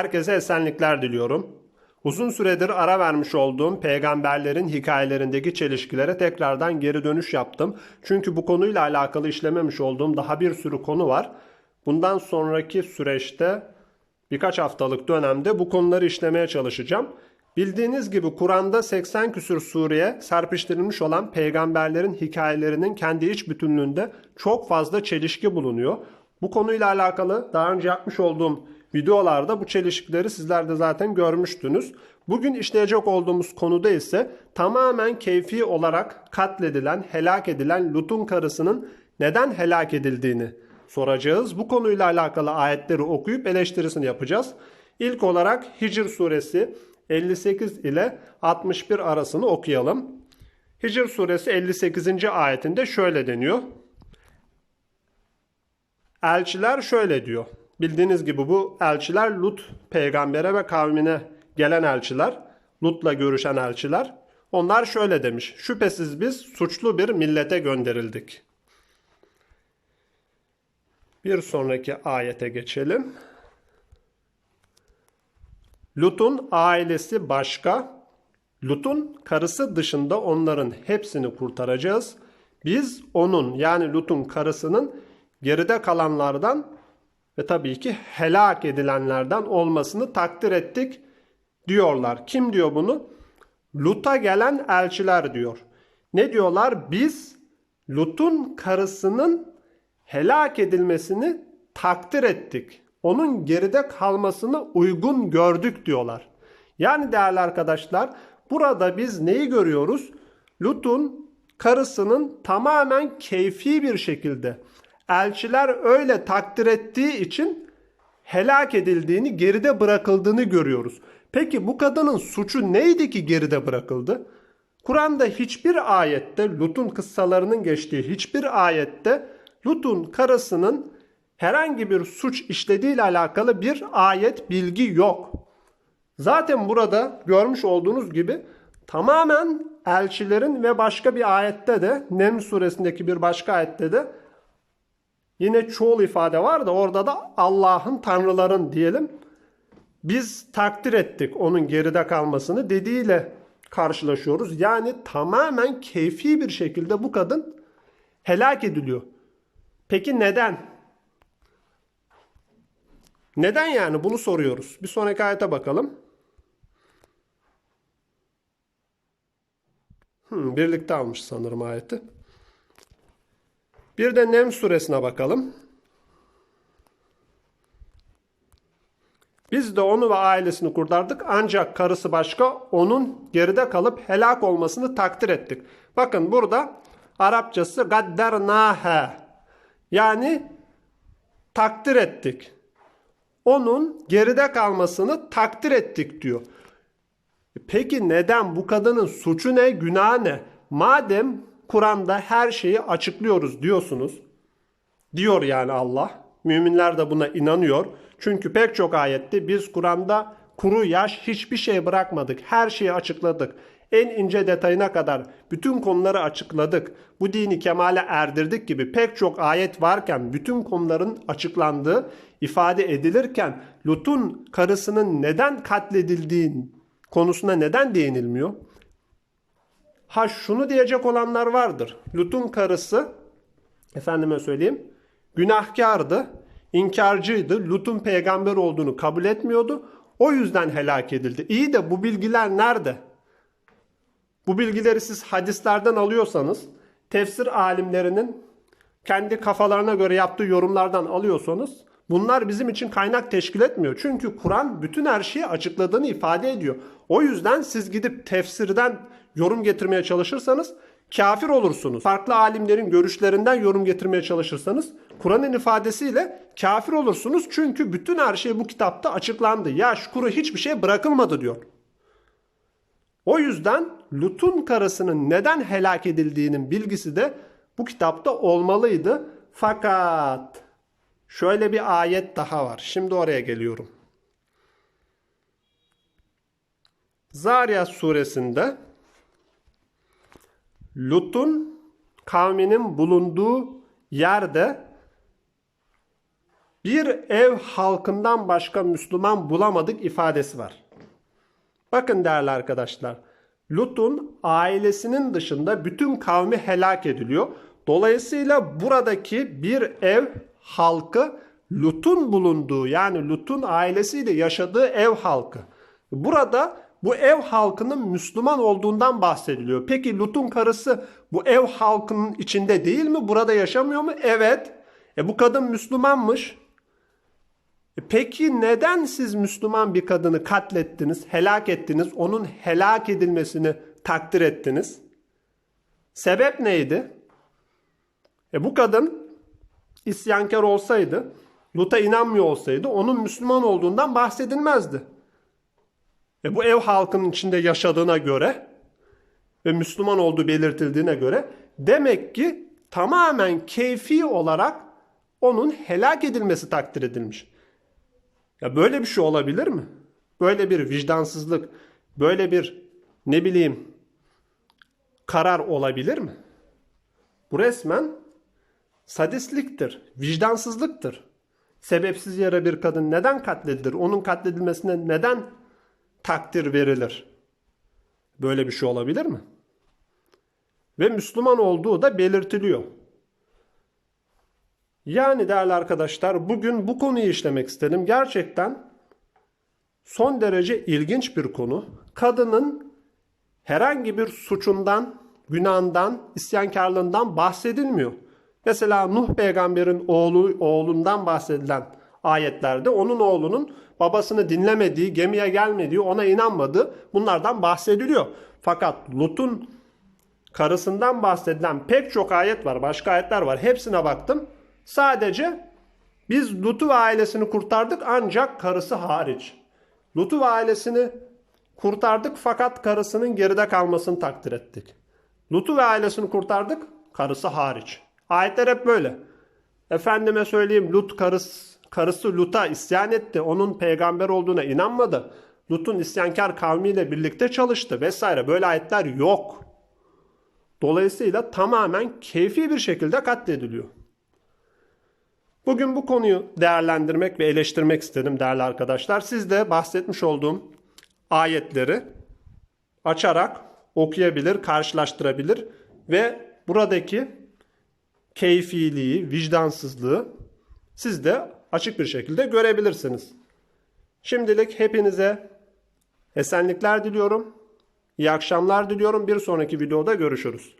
Herkese esenlikler diliyorum. Uzun süredir ara vermiş olduğum peygamberlerin hikayelerindeki çelişkilere tekrardan geri dönüş yaptım. Çünkü bu konuyla alakalı işlememiş olduğum daha bir sürü konu var. Bundan sonraki süreçte birkaç haftalık dönemde bu konuları işlemeye çalışacağım. Bildiğiniz gibi Kur'an'da 80 küsür sureye serpiştirilmiş olan peygamberlerin hikayelerinin kendi iç bütünlüğünde çok fazla çelişki bulunuyor. Bu konuyla alakalı daha önce yapmış olduğum videolarda bu çelişkileri sizler de zaten görmüştünüz. Bugün işleyecek olduğumuz konuda ise tamamen keyfi olarak katledilen, helak edilen Lut'un karısının neden helak edildiğini soracağız. Bu konuyla alakalı ayetleri okuyup eleştirisini yapacağız. İlk olarak Hicr suresi 58 ile 61 arasını okuyalım. Hicr suresi 58. ayetinde şöyle deniyor. Elçiler şöyle diyor. Bildiğiniz gibi bu elçiler Lut peygambere ve kavmine gelen elçiler, Lut'la görüşen elçiler. Onlar şöyle demiş. Şüphesiz biz suçlu bir millete gönderildik. Bir sonraki ayete geçelim. Lut'un ailesi başka. Lut'un karısı dışında onların hepsini kurtaracağız. Biz onun yani Lut'un karısının geride kalanlardan ve tabii ki helak edilenlerden olmasını takdir ettik diyorlar. Kim diyor bunu? Lut'a gelen elçiler diyor. Ne diyorlar? Biz Lut'un karısının helak edilmesini takdir ettik. Onun geride kalmasını uygun gördük diyorlar. Yani değerli arkadaşlar burada biz neyi görüyoruz? Lut'un karısının tamamen keyfi bir şekilde elçiler öyle takdir ettiği için helak edildiğini, geride bırakıldığını görüyoruz. Peki bu kadının suçu neydi ki geride bırakıldı? Kur'an'da hiçbir ayette Lut'un kıssalarının geçtiği hiçbir ayette Lut'un karısının herhangi bir suç işlediği ile alakalı bir ayet bilgi yok. Zaten burada görmüş olduğunuz gibi tamamen elçilerin ve başka bir ayette de Nem suresindeki bir başka ayette de Yine çoğul ifade var da orada da Allah'ın tanrıların diyelim. Biz takdir ettik onun geride kalmasını dediğiyle karşılaşıyoruz. Yani tamamen keyfi bir şekilde bu kadın helak ediliyor. Peki neden? Neden yani bunu soruyoruz. Bir sonraki ayete bakalım. Hmm, birlikte almış sanırım ayeti. Bir de Nem suresine bakalım. Biz de onu ve ailesini kurtardık ancak karısı başka onun geride kalıp helak olmasını takdir ettik. Bakın burada Arapçası gaddernâhe yani takdir ettik. Onun geride kalmasını takdir ettik diyor. Peki neden bu kadının suçu ne, günah ne? Madem Kur'an'da her şeyi açıklıyoruz diyorsunuz. Diyor yani Allah. Müminler de buna inanıyor. Çünkü pek çok ayette biz Kur'an'da kuru yaş hiçbir şey bırakmadık. Her şeyi açıkladık. En ince detayına kadar bütün konuları açıkladık. Bu dini kemale erdirdik gibi pek çok ayet varken bütün konuların açıklandığı ifade edilirken Lut'un karısının neden katledildiği konusuna neden değinilmiyor? Ha şunu diyecek olanlar vardır. Lut'un karısı efendime söyleyeyim günahkardı, inkarcıydı. Lut'un peygamber olduğunu kabul etmiyordu. O yüzden helak edildi. İyi de bu bilgiler nerede? Bu bilgileri siz hadislerden alıyorsanız, tefsir alimlerinin kendi kafalarına göre yaptığı yorumlardan alıyorsanız bunlar bizim için kaynak teşkil etmiyor. Çünkü Kur'an bütün her şeyi açıkladığını ifade ediyor. O yüzden siz gidip tefsirden yorum getirmeye çalışırsanız kafir olursunuz. Farklı alimlerin görüşlerinden yorum getirmeye çalışırsanız Kur'an'ın ifadesiyle kafir olursunuz. Çünkü bütün her şey bu kitapta açıklandı. Yaş, kuru hiçbir şey bırakılmadı diyor. O yüzden Lut'un karısının neden helak edildiğinin bilgisi de bu kitapta olmalıydı. Fakat şöyle bir ayet daha var. Şimdi oraya geliyorum. Zariyat suresinde Lut'un kavminin bulunduğu yerde bir ev halkından başka Müslüman bulamadık ifadesi var. Bakın değerli arkadaşlar. Lut'un ailesinin dışında bütün kavmi helak ediliyor. Dolayısıyla buradaki bir ev halkı Lut'un bulunduğu yani Lut'un ailesiyle yaşadığı ev halkı. Burada bu ev halkının Müslüman olduğundan bahsediliyor. Peki Lut'un karısı bu ev halkının içinde değil mi? Burada yaşamıyor mu? Evet. E bu kadın Müslümanmış. E Peki neden siz Müslüman bir kadını katlettiniz, helak ettiniz, onun helak edilmesini takdir ettiniz? Sebep neydi? E bu kadın isyankar olsaydı, Lut'a inanmıyor olsaydı onun Müslüman olduğundan bahsedilmezdi. E bu ev halkının içinde yaşadığına göre ve Müslüman olduğu belirtildiğine göre demek ki tamamen keyfi olarak onun helak edilmesi takdir edilmiş. Ya böyle bir şey olabilir mi? Böyle bir vicdansızlık, böyle bir ne bileyim karar olabilir mi? Bu resmen sadistliktir, vicdansızlıktır. Sebepsiz yere bir kadın neden katledilir? Onun katledilmesine neden takdir verilir? Böyle bir şey olabilir mi? Ve Müslüman olduğu da belirtiliyor. Yani değerli arkadaşlar bugün bu konuyu işlemek istedim. Gerçekten son derece ilginç bir konu. Kadının herhangi bir suçundan, günahından, isyankarlığından bahsedilmiyor. Mesela Nuh peygamberin oğlu oğlundan bahsedilen ayetlerde onun oğlunun babasını dinlemediği, gemiye gelmediği, ona inanmadığı bunlardan bahsediliyor. Fakat Lut'un karısından bahsedilen pek çok ayet var, başka ayetler var. Hepsine baktım. Sadece biz Lut'u ve ailesini kurtardık ancak karısı hariç. Lut'u ve ailesini kurtardık fakat karısının geride kalmasını takdir ettik. Lut'u ve ailesini kurtardık, karısı hariç. Ayetler hep böyle. Efendime söyleyeyim Lut karısı, karısı Lut'a isyan etti. Onun peygamber olduğuna inanmadı. Lut'un isyankar kavmiyle birlikte çalıştı vesaire. Böyle ayetler yok. Dolayısıyla tamamen keyfi bir şekilde katlediliyor. Bugün bu konuyu değerlendirmek ve eleştirmek istedim değerli arkadaşlar. Siz de bahsetmiş olduğum ayetleri açarak okuyabilir, karşılaştırabilir ve buradaki keyfiliği, vicdansızlığı siz de açık bir şekilde görebilirsiniz. Şimdilik hepinize esenlikler diliyorum. İyi akşamlar diliyorum. Bir sonraki videoda görüşürüz.